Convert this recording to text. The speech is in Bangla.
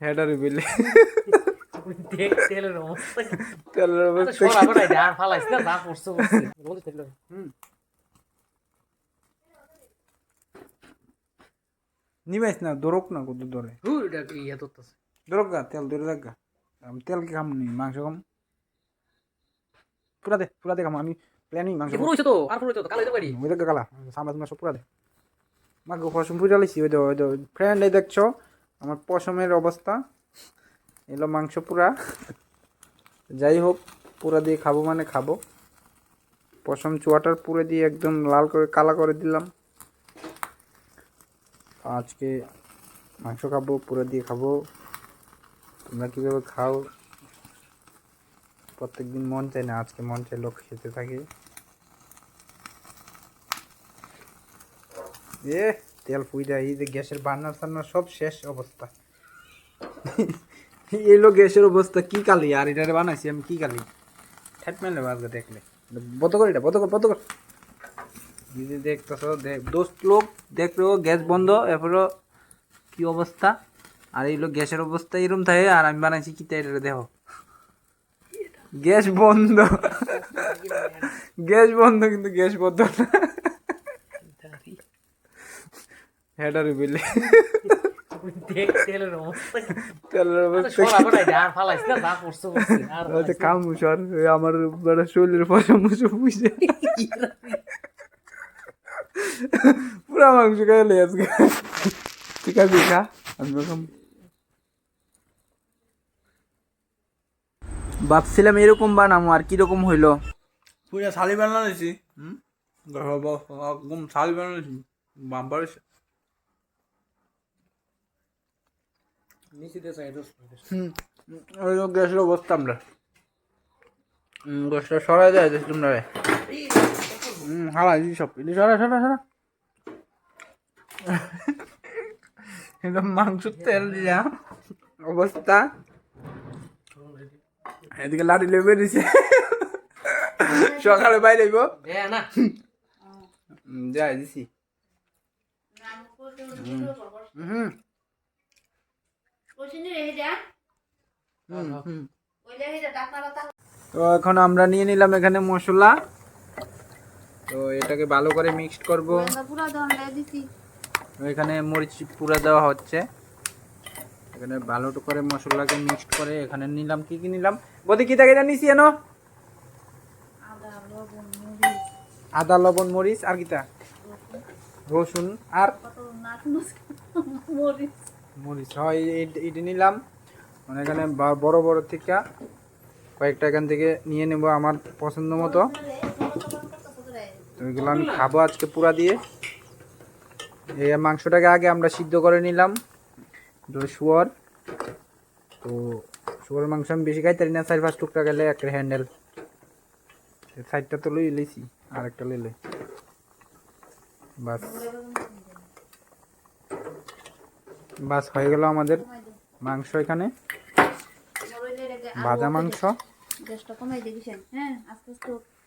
হেডার বিলে তেলের অবস্থা। তেলের অবস্থা। সরা কি? আর ফালাইস না, বলতে থাকল। হুম। না দরক না কত ধরে। হুর, এটা কি ধরতেছে? দরক গা তেল ধরে দেখ গা। আমি তেল কি মাংস খাম? পুরা দে পুরা দে খাম। আমি প্ল্যানিং মাংস কি পুরো হইছে তো, আর পুরো হইছে তো, কালো হইতে পারি। ওই দেখ কালা। পুরা দে। মাকে পশম পুরা লাইছি ওই দে ওই দে ফ্রেন্ড এই দেখছ আমার পশমের অবস্থা। এলো মাংস পুরা। যাই হোক, পুরা দিয়ে খাব মানে খাব। পশম চুয়াটার পুরে দিয়ে একদম লাল করে, কালা করে দিলাম। আজকে মাংস খাব, পুরো দিয়ে খাব। তোমরা কীভাবে খাও? প্রত্যেক দিন মন চায় না, আজকে মন চাই লোক খেতে থাকে। এ তেল পুইরা, এই যে গ্যাসের বান্নার সান্নার সব শেষ অবস্থা। এলো গ্যাসের অবস্থা কি কালি? আর এটা বানাইছি আমি কি কালি? ঠেট মেলে আজকে দেখলে। বত কর এটা বত কর বত কর। নিজে দেখতেছো দেখ দোস্ত লোক, দেখল, গ্যাস বন্ধ, এরপরও কি অবস্থা? আর এইগুলো গ্যাসের অবস্থা এরকম থাকে, আর আমি বানাইছি কি তাই এটা দেখো। গ্যাস বন্ধ। গ্যাস বন্ধ কিন্তু গ্যাস বন্ধ না হেডার বিলে দেখ তেলের অবস্থা কি? তেলের আরে অবস্থা সরা বানাই দে, আর ফালাইস না, যা করছ করছি। আর হয়তো কাম সর আমার বড় শরীরের পয়সা মুসু বুঝে পুরা মাংস খাইলে আজকে ঠিক আছে খা আমি ভাবছিলাম এরকম বানামো আর কীরকম হইল পুরা শালি বানাইছি হুম একদম শালি বানাইছি বাম্পার নিচে চাই হুম ওই হুম গ্যাসটা সরাই যায় হুম দিই সব। ইলি সরা সরা সরা। একদম মাংস তেল দিয়া অবস্থা। এদিকে লাড়ি লেবে দিছে। সকালে বাইরে এ, না। যাই দিছি। হুম। তো এখন আমরা নিয়ে নিলাম এখানে মশলা। তো এটাকে ভালো করে মিক্সড করব। এখানে মরিচ পুরা দেওয়া হচ্ছে। এখানে ভালো করে মশলাকে মিক্সড করে এখানে নিলাম। কি কি নিলাম? বদি কি থাকে জানিস এনো? আদা লবণ মরিচ। আর কিটা রসুন। আর? মরিচ। হয়, এই- এইটা নিলাম। মানে এখানে বড় বড় থেকে কয়েকটা এখান থেকে নিয়ে নেব আমার পছন্দ মতো। তো এগুলো আমি খাব আজকে পুরা দিয়ে। এই মাংসটাকে আগে আমরা সিদ্ধ করে নিলাম। এটা শুয়োর। তো শুয়োরের মাংস আমি বেশি খাইতে না, চার পাঁচ টুকরা গেলে একটা হ্যান্ডেল সাইডটা তো লই লইছি আর একটা লইলে। বাস। বাস হয়ে গেল আমাদের মাংস এখানে। ভাজা মাংস। গ্যাসটা কমাই হ্যাঁ আস্তে আস্তে